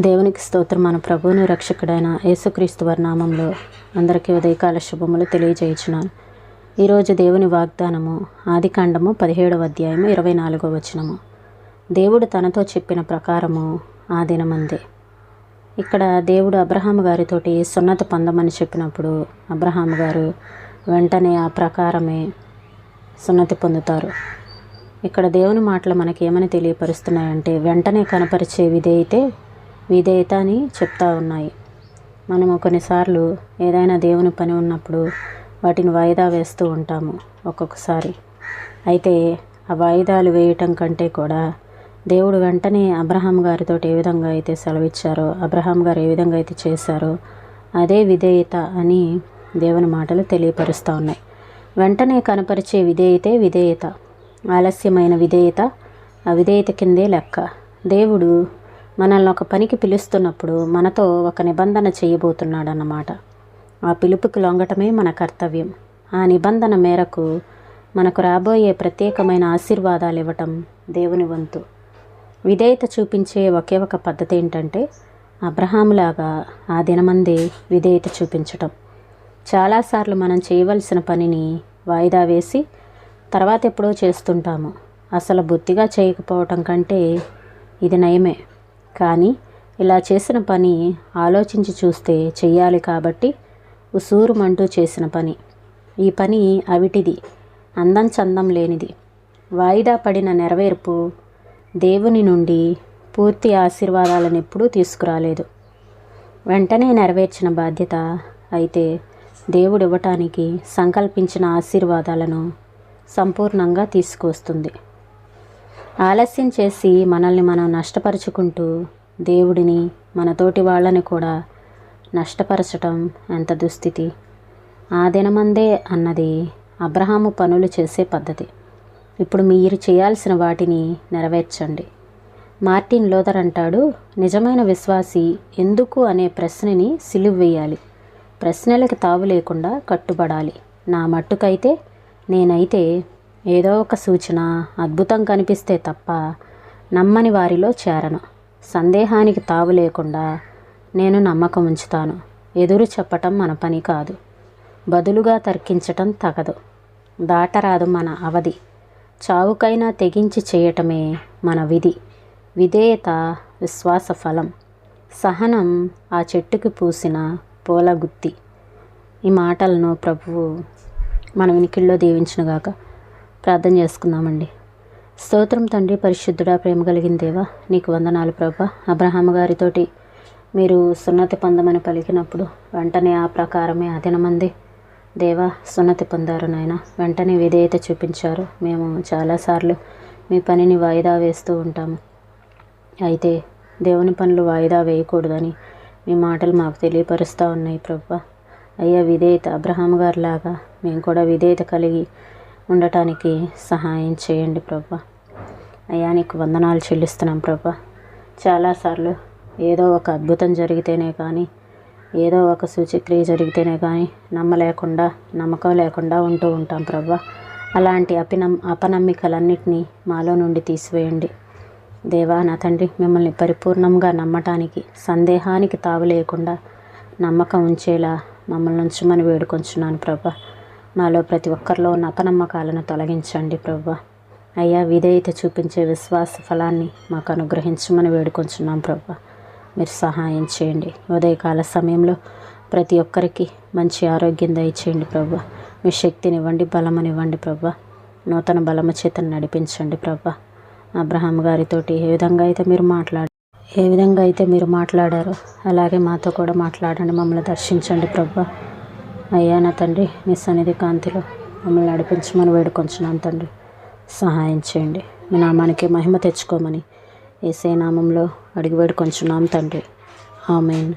దేవునికి స్తోత్రం. మన ప్రభువును రక్షకుడైన యేసుక్రీస్తు వారి నామంలో అందరికీ ఉదయకాల శుభములు తెలియజేయుచున్నాను. ఈరోజు దేవుని వాగ్దానము ఆదికాండము పదిహేడవ అధ్యాయము ఇరవై నాలుగో వచనము. దేవుడు తనతో చెప్పిన ప్రకారము ఆ దినమందే. ఇక్కడ దేవుడు అబ్రహాం గారితోటి సున్నతి పొందమని చెప్పినప్పుడు అబ్రహాం గారు వెంటనే ఆ ప్రకారమే సున్నతి పొందుతారు. ఇక్కడ దేవుని మాటలు మనకి ఏమని తెలియపరుస్తున్నాయంటే వెంటనే కనపరిచే విధేయతే విధేయత అని చెప్తా ఉన్నాయి. మనము కొన్నిసార్లు ఏదైనా దేవుని పని ఉన్నప్పుడు వాటిని వాయిదా వేస్తూ ఉంటాము ఒక్కొక్కసారి. అయితే ఆ వాయిదాలు వేయటం కంటే కూడా దేవుడు వెంటనే అబ్రహాం గారితో ఏ విధంగా అయితే సెలవిచ్చారో అబ్రహాం గారు ఏ విధంగా అయితే చేశారో అదే విధేయత అని దేవుని మాటలు తెలియపరుస్తూ ఉన్నాయి. వెంటనే కనపరిచే విధేయతే విధేయత. ఆలస్యమైన విధేయత. విధేయత కిందే లెక్క. దేవుడు మనల్ని ఒక పనికి పిలుస్తున్నప్పుడు మనతో ఒక నిబంధన చేయబోతున్నాడు అన్నమాట ఆ పిలుపుకి లొంగటమే మన కర్తవ్యం. ఆ నిబంధన మేరకు మనకు రాబోయే ప్రత్యేకమైన ఆశీర్వాదాలు ఇవ్వటం దేవుని వంతు. విధేయత చూపించే ఒకే ఒక పద్ధతి ఏంటంటే అబ్రహాములాగా ఆ దినమందే విధేయత చూపించటం. చాలాసార్లు మనం చేయవలసిన పనిని వాయిదా వేసి తర్వాత ఎప్పుడో చేస్తుంటాము. అసలు బొత్తిగా చేయకపోవటం కంటే ఇది నయమే. కానీ ఇలా చేసిన పని ఆలోచించి చూస్తే చెయ్యాలి కాబట్టి ఉసూరుమంటూ చేసిన పని. ఈ పని అవిటిది అందం చందం లేనిది. వాయిదా పడిన నెరవేర్పు దేవుని నుండి పూర్తి ఆశీర్వాదాలను ఎప్పుడూ తీసుకురాలేదు. వెంటనే నెరవేర్చిన బాధ్యత అయితే దేవుడు ఇవ్వటానికి సంకల్పించిన ఆశీర్వాదాలను సంపూర్ణంగా తీసుకొస్తుంది ఆలస్యం చేసి మనల్ని మనం నష్టపరుచుకుంటూ దేవుడిని మన తోటి వాళ్ళని కూడా నష్టపరచటం ఎంత దుస్థితి. ఆ దినమందే అన్నది అబ్రహాము పనులు చేసే పద్ధతి. ఇప్పుడు మీరు చేయాల్సిన వాటిని నెరవేర్చండి. మార్టిన్ లోదర్ అంటాడు నిజమైన విశ్వాసి ఎందుకు అనే ప్రశ్నని సిలువ వేయాలి. ప్రశ్నలకు తావు లేకుండా కట్టుబడాలి. నా మట్టుకైతే నేనైతే ఏదో ఒక సూచన అద్భుతం కనిపిస్తే తప్ప నమ్మని వారిలో చేరను. సందేహానికి తావు లేకుండా నేను నమ్మకం ఉంచుతాను. ఎదురు చెప్పటం మన పని కాదు. బదులుగా తర్కించటం తగదు. దాటరాదు మన అవధి. చావుకైనా తెగించి చేయటమే మన విధి. విధేయత విశ్వాస ఫలం. సహనం ఆ చెట్టుకి పూసిన పూలగుత్తి ఈ మాటలను ప్రభువు మన వినికిల్లో దీవించినగాక ప్రార్థన చేసుకుందామండి. స్తోత్రం తండ్రి పరిశుద్ధుడా ప్రేమ కలిగిన దేవా నీకు వందనాలు ప్రభా. అబ్రహాం గారితోటి మీరు సున్నతి పొందమని పలికినప్పుడు వెంటనే ఆ ప్రకారమే అదినమంది దేవా సున్నతి పొందారు నాయన. వెంటనే విధేయత చూపించారు. మేము చాలాసార్లు మీ పనిని వాయిదా వేస్తూ ఉంటాము. అయితే దేవుని పనులు వాయిదా వేయకూడదని మీ మాటలు మాకు తెలియపరుస్తూ ఉన్నాయి ప్రభా. అయ్యా విధేయత అబ్రహాం గారిలాగా మేము కూడా విధేయత కలిగి ఉండటానికి సహాయం చేయండి ప్రభా. అయ్యా నీకు వందనాలు చెల్లిస్తున్నాం ప్రభా. చాలాసార్లు ఏదో ఒక అద్భుతం జరిగితేనే కానీ ఏదో ఒక సూచిక్రియ జరిగితేనే కానీ నమ్మలేకుండా నమ్మకం లేకుండా ఉంటూ ఉంటాం ప్రభా. అలాంటి అపినమ్ అపనమ్మికలన్నిటినీ మాలో నుండి తీసివేయండి. దేవా నా తండ్రి మిమ్మల్ని పరిపూర్ణంగా నమ్మటానికి సందేహానికి తావు లేకుండా నమ్మకం ఉంచేలా మమ్మల్ని ఉంచమని వేడుకొంచున్నాను ప్రభా. మాలో ప్రతి ఒక్కరిలో ఉన్న అపనమ్మకాలను తొలగించండి ప్రభా అయ్యా విధేయత చూపించే విశ్వాస ఫలాన్ని మాకు అనుగ్రహించమని వేడుకొంచున్నాం ప్రభా మీరు సహాయం చేయండి. ఉదయకాల సమయంలో ప్రతి ఒక్కరికి మంచి ఆరోగ్యం దయచేయండి ప్రభా మీ శక్తినివ్వండి బలమునివ్వండి ప్రభా నూతన బలము చేతను నడిపించండి ప్రభా అబ్రహాం గారితోటి ఏ విధంగా అయితే మీరు మాట్లాడారు ఏ విధంగా అయితే మీరు మాట్లాడారో అలాగే మాతో కూడా మాట్లాడండి మమ్మల్ని దర్శించండి ప్రభా అయ్యా నా తండ్రి నీ సన్నిధి కాంతిలో మమ్మల్ని నడిపించమని వేడుకొంచున్నాను తండ్రి. సహాయం చేయండి. మీ నామానికి మహిమ తెచ్చుకోమని ఏసే నామంలో అడిగి వేడుకొంచున్నాం తండ్రి. ఆమెన్.